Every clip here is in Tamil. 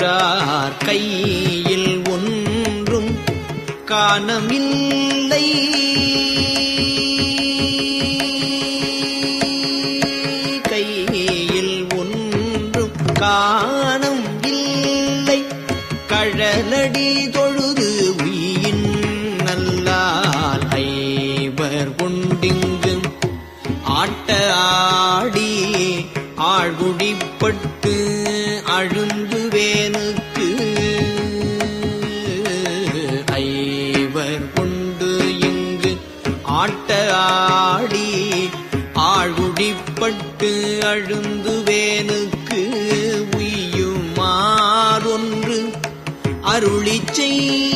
உற்றார் கையில் ஒன்றும் காணமில்லை. கையில் ஒன்றும் காணும் இல்லை கழலடி தொழுது உயின் நல்லால் ஐவர் கொண்டிங்கும் ஆட்ட ஆடி ஆழ்குடிப்பட்டு ஆழ்குடிப்பட்டு அழுந்துவேனுக்கு உய்யுமாறொன்று அருளி உய்யுமாறொன்று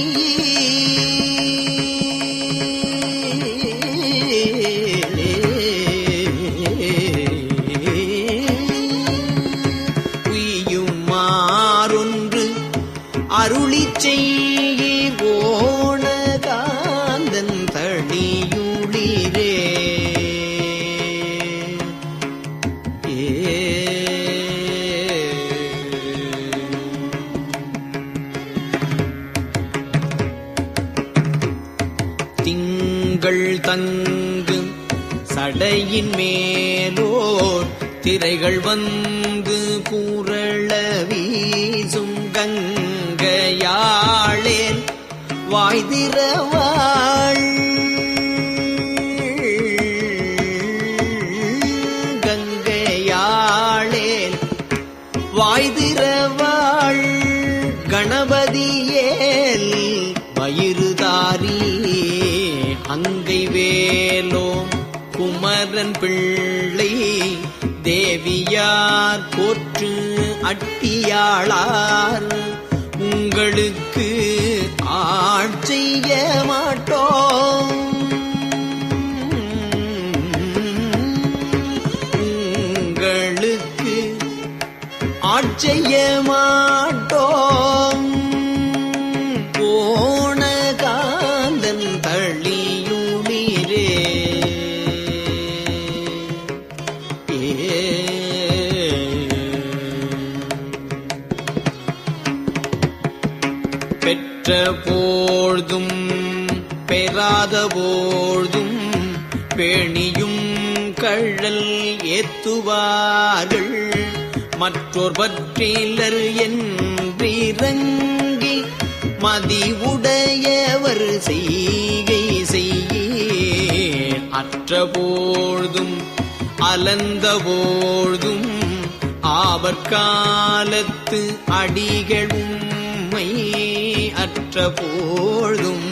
திங்கள் தங்கு சடையின் மேலோர் திரைகள் வந்து கூறள வீசும் கங்கையாளேன். வாய்திரவாள் அடியார் போற்று அட்டியாளார்? உங்களுக்கு ஆட்செய்ய மாட்டோம். உங்களுக்கு ஆட்செய்ய மாட்டோம். பெறாத போழ்தும் பேணியும் கழல் ஏத்துவார்கள். மற்றொரு பற்றிலர் என்றிறங்கி மதிவுடையவர் செய்கை செய்ய அற்ற போழ்தும் அலந்த போழ்தும் ஆவற்காலத்து அடிகளும்மை அற்ற போழ்தும்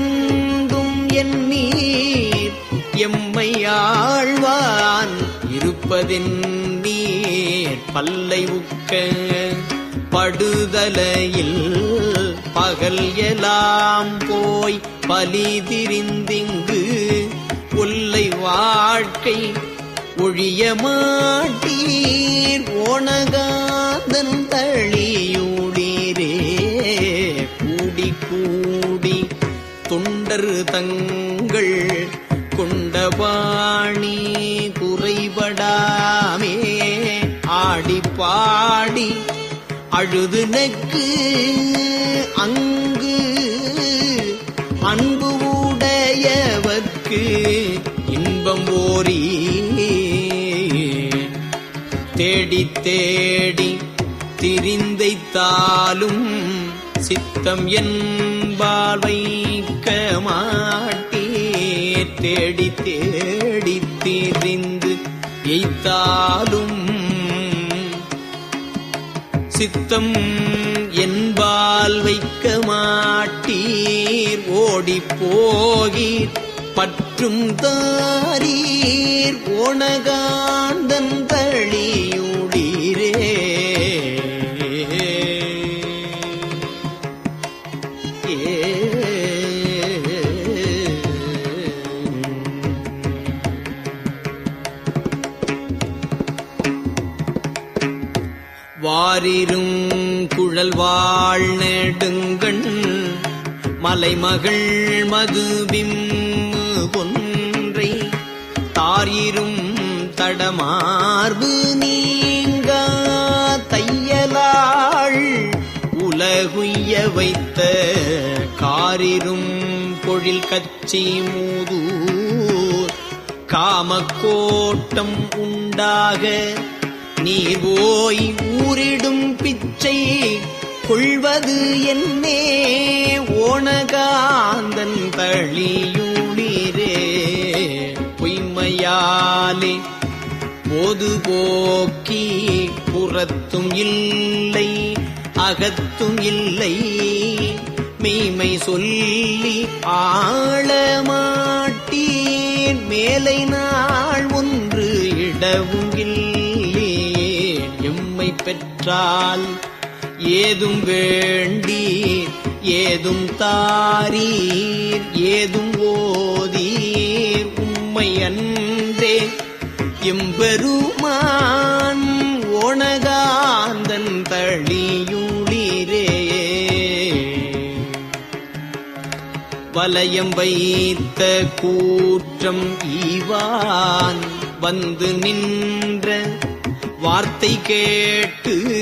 உண்டும் நீர் எம்மை ஆழ்வான் இருப்பதென் நீர் பல்லை உக்க படுதலையில் பகல் எலாம் போய் பலி திரிந்திங்கு கொல்லை வாழ்க்கை ஒழிய மாட்டீர். ஓணகாந்தன் தளியூடீரே கூடி கூடி தொண்டர் தங்கள் கொண்டபாணி குறைபடாமே. ஆடி பாடி அழுது நெக்கு அங்கு. அன்பு உடையவர்க்கு இன்பம் ஓரி. தேடி தேடி திரிந்தைத்தாலும் சித்தம் என்பால் வைக்க மாட்டீர் தேடி தேடி திரிந்து எய்த்தாலும் சித்தம் என்பால் வைக்க மாட்டீர். ஓடி போகீர் பற்றும் தாரீர். ஓணகாந்தன் மலைமகள் மதுவிம் ஒன்றை தாரிரும் தடமார்பு நீங்க தையலாள் உலகுய்ய வைத்த காரிரும் பொழில் கச்சி மூதூர். காமக்கோட்டம் உண்டாக நீர் போய் ஊரிடும் பிச்சை கொள்வது என்னே? ஓணகாந்தன் தழியுளிரே பொய்மையாலே போது போக்கி புறத்தும் இல்லை அகத்தும் இல்லை. மெய்மை சொல்லி ஆழமாட்டீன் மேலை நாள் ஒன்று இடவும் இல்லையே. எம்மை பெற்றால் ஏதும் வேண்டீர் ஏதும் தாரீர் ஏதும் ஓதீர். உம்மை அன்றே எம்பெருமான் ஓணகாந்தன் தழியுளிரே. வலயம் வைத்த கூற்றம் ஈவான் வந்து நின்ற வார்த்தை கேட்டு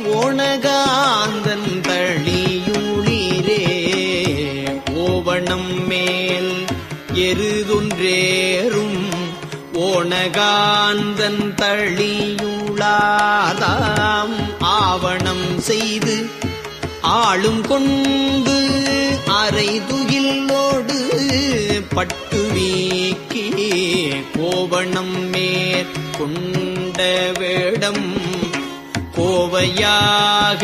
ஓவணம் மேல் எருதொன்றேறும் ஓணகாந்தன் தழியுளாதாம் ஆவணம் செய்து ஆளும் கொண்டு அரைதுயிலோடு பட்டு வீக்கி கோவணம் மேற்கொண்ட வேடம் கோவையாக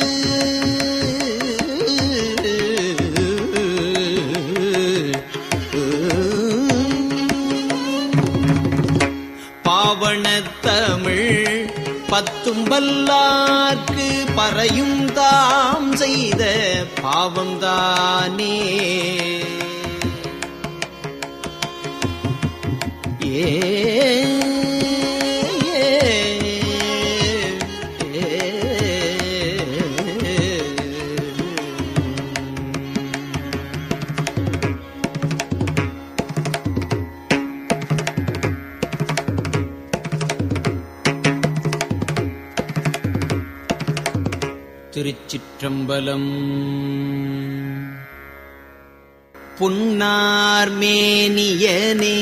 பத்தும் பறையும் தாம் செய்த பாவம்தானே. ஏ திருச்சிற்றம்பலம் புன்னார்மேனியனே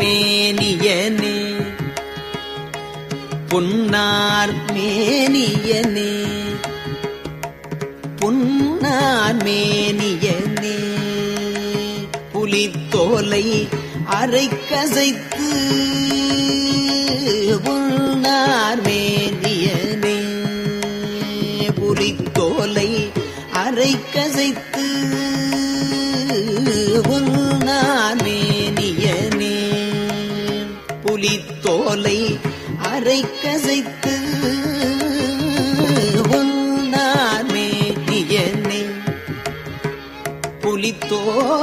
புன்னார்மேனியனே புன்னார்மேனியனே புன்னார்மேனிய புன்னார் அரை கசைத்து புன்னார் மேனியனே புலித்தோலை அரை கசைத்து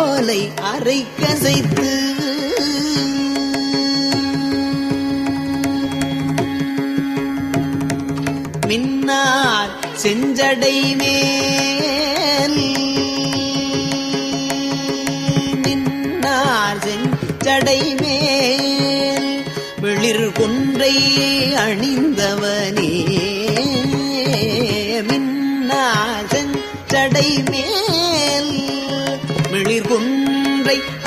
புலித்தோலை அரை கசைத்து. மின்னார் செஞ்சடை மேல். மின்னார் செஞ்சடை மேல். வெளிர் கொன்றை அணிந்த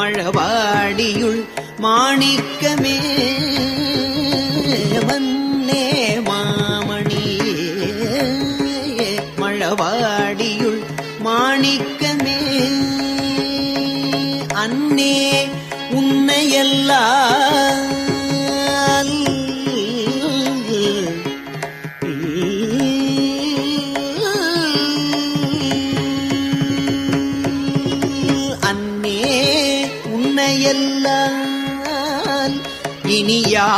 மழவாடியுள் மாணிக்கமே வந்த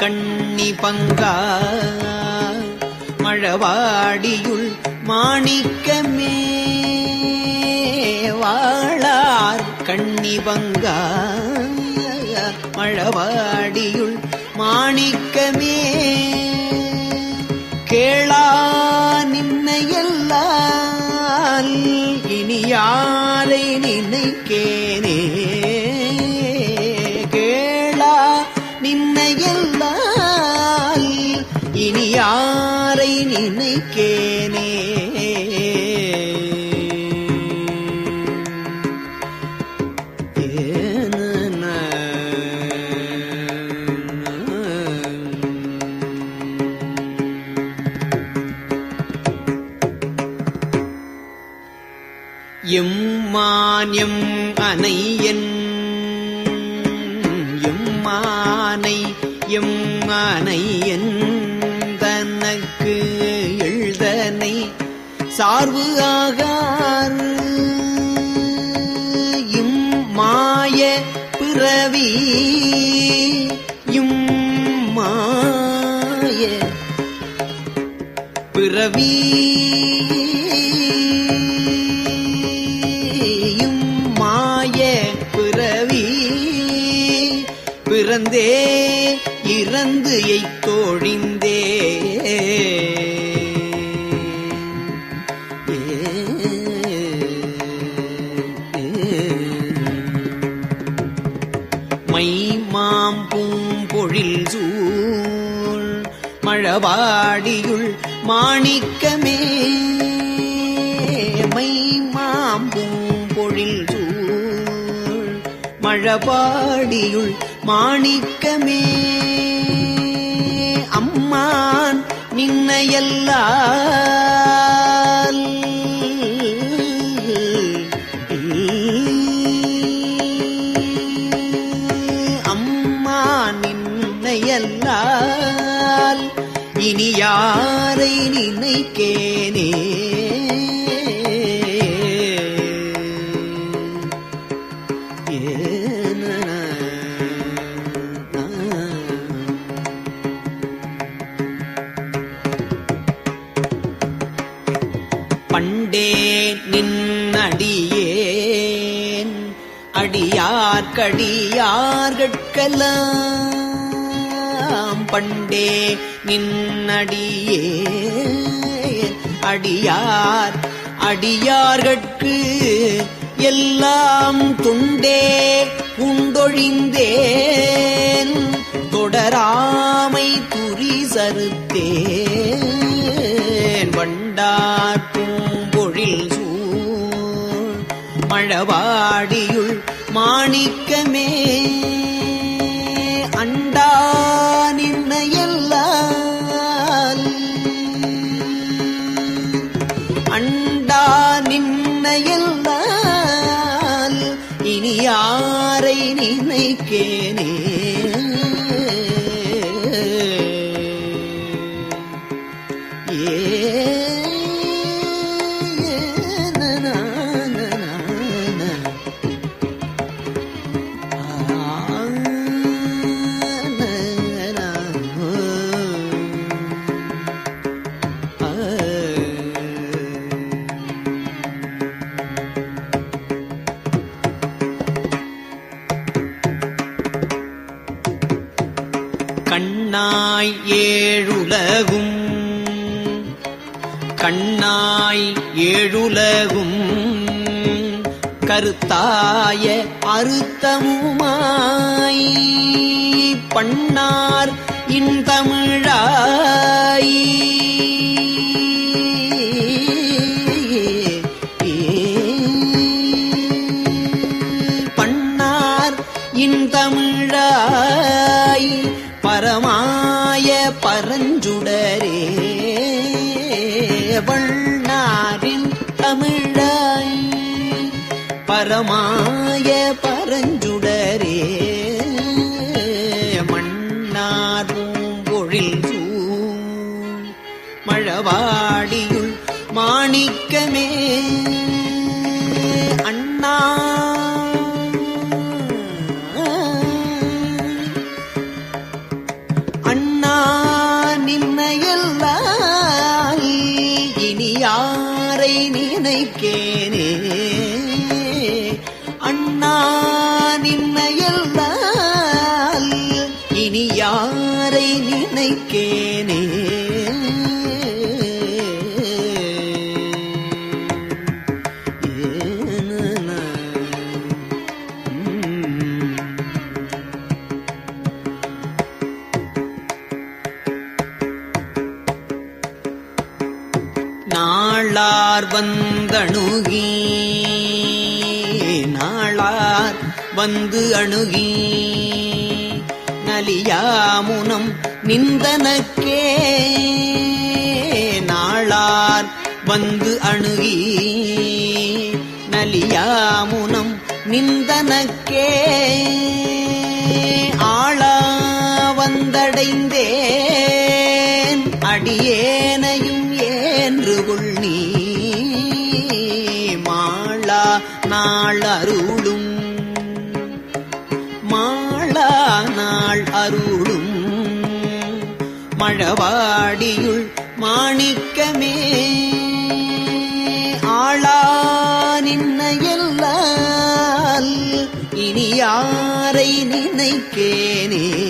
கண்ணி பங்கா. மழவாடியுள் மாணிக்கமே. வாழார் கண்ணி பங்கா. மழவாடியுள் மாணிக்கமே. கேளா நின்னையல்லால் இனி யாரை நினைக்கே. பிறவி மாய பிறவி. பிறந்தே இறந்து எய்தோழிந்தே மை மாம் பொழில் சூழ் மழவாடியுள் மாணிக்கமே. மை மாம்பும் பொழில் சூழ் மழபாடியுள் மாணிக்கமே. அம்மான் நின்னையல்லால் பண்டே நின்னடியேன். அடியார்கடியார்கட்கலாம் பண்டே நின்னடியேன். அடியார் அடியார்கட்கு எல்லாம் துண்டே உண்டொழிந்தேன் தொடராமை துரி சறுத்தேன். வண்டார் மழவாடியுள் மாணிக்கமே. அண்டா நின்னையல்லால். அண்டா நின்னையல்லால் இனி யாரை நினைக்கேனே? கருத்தாய நினைக்கேனே. நாளார் வந்தணுகி நாளார் வந்து அணுகி நலியாமுனம் நிந்தனக்கே நாளார் வந்து அணுகி நலியாமுனம் நிந்தனக்கே ஆளா வந்தடைந்தேன் அடியேனையும் ஏன்று கொள் நீ? மாளா நாள் அருளும் மழவாடியுள் மாணிக்கமே. ஆளா நின்ன இனி யாரை நினைக்கேனே.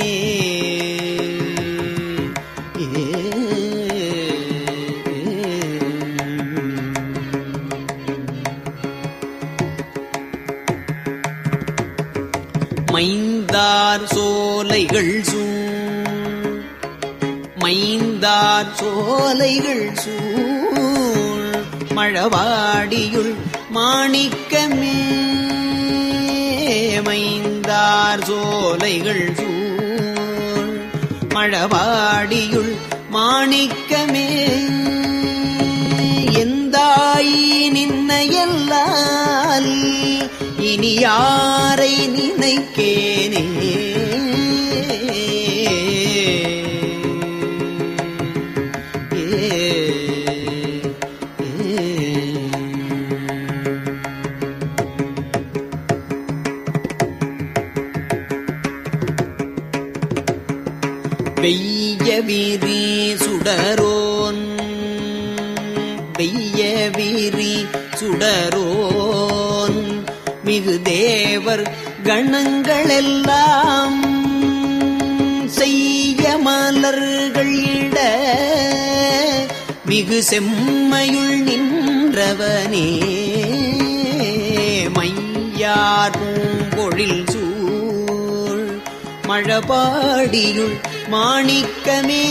மைந்தார் சோலைகள் சூழ். மைந்தார் சோலைகள் சூழ். மழவாடியுள் மாணிக்கமே. மைந்தார் சோலைகள் சூழ். மழவாடியுள் மாணிக்கமே. எந்தாயி நின்ன எல்லால் இனி யாரை நினைக்கே? தேவர் கணங்களெல்லாம் செய்ய மலர்கள் இட மிகு செம்மையுள் நின்றவனே. மையார் பூம்பொழில் சூழ் மழபாடியுள் மாணிக்கமே.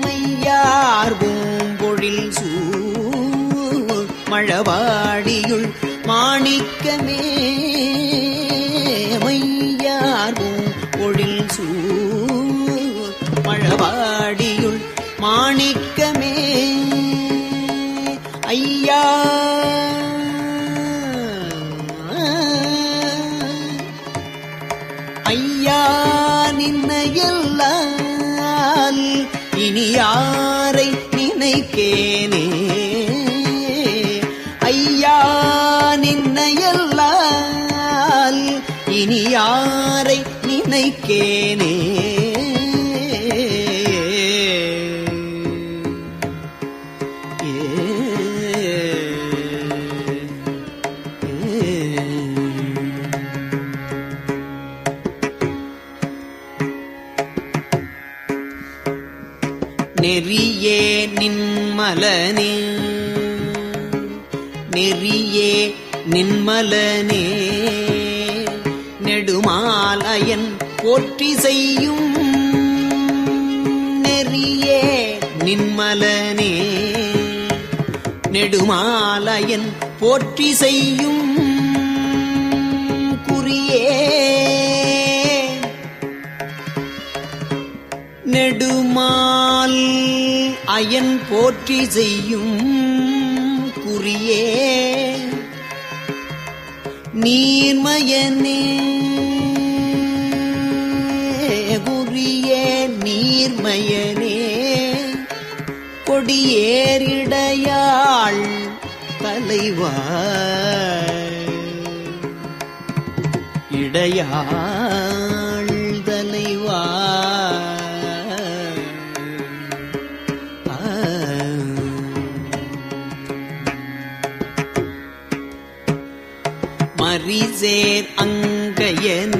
மையார் பூம்பொழில் சூழ் மழவாடியுள் மாணிக்கமே மையார்வும் பூம்பொழில் சூழ் மழவாடியுள் மாணிக்கமே. ஐயா ஐயா நின்ன எல்லால் இனி யாரை நினைக்கேனே? இனி யாரை நினைக்கேனே? நெறியே நின்மலனே நெறியே நின்மலனே. திருமாலயன் போற்றி செய்யும் நெறியே நின்மலனே. நெடுமாலயன் போற்றி செய்யும் குறியே. நெடுமால் அயன் போற்றி செய்யும் குறியே. நீர்மயனே நீர்மயனே கொடியேறிடையாள் தலைவா இடையாள் தலைவா மரிசேர் அங்கையனே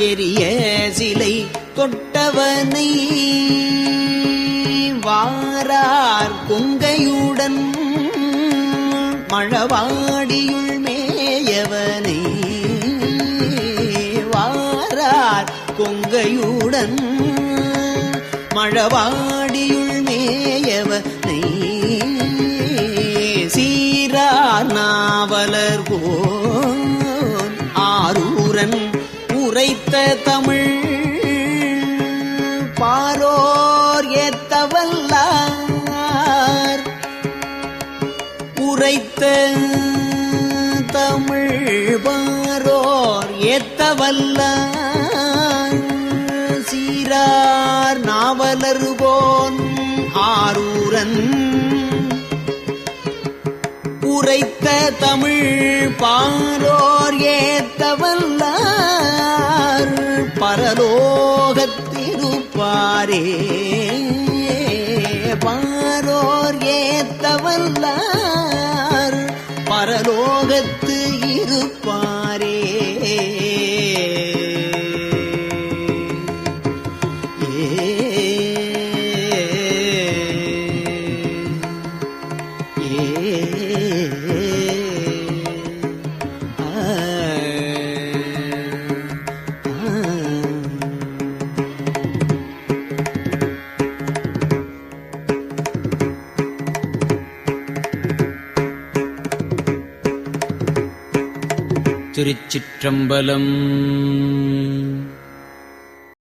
எரிய சிலை தொட்டவனை வாரார் கொங்கையுடன் மழவாடியுள் மேயவனை வாரார் கொங்கையுடன் மழவாடியுள் மேயவனை சீரா நாவலர் போன் ஆரூரன் உரைத்த தமிழ் பாரோர் ஏத்தவல்லார். உரைத்த தமிழ் பாரோர் ஏத்தவல்லார். சீரார் நாவலருவோன் ஆரூரன் உரைத்த தமிழ் பாரோர் ஏத்தவல்லார் பரலோகத்திருப்பாரே பாரோர் ஏத்தவல்லார் பரலோகத்து शम्बलम्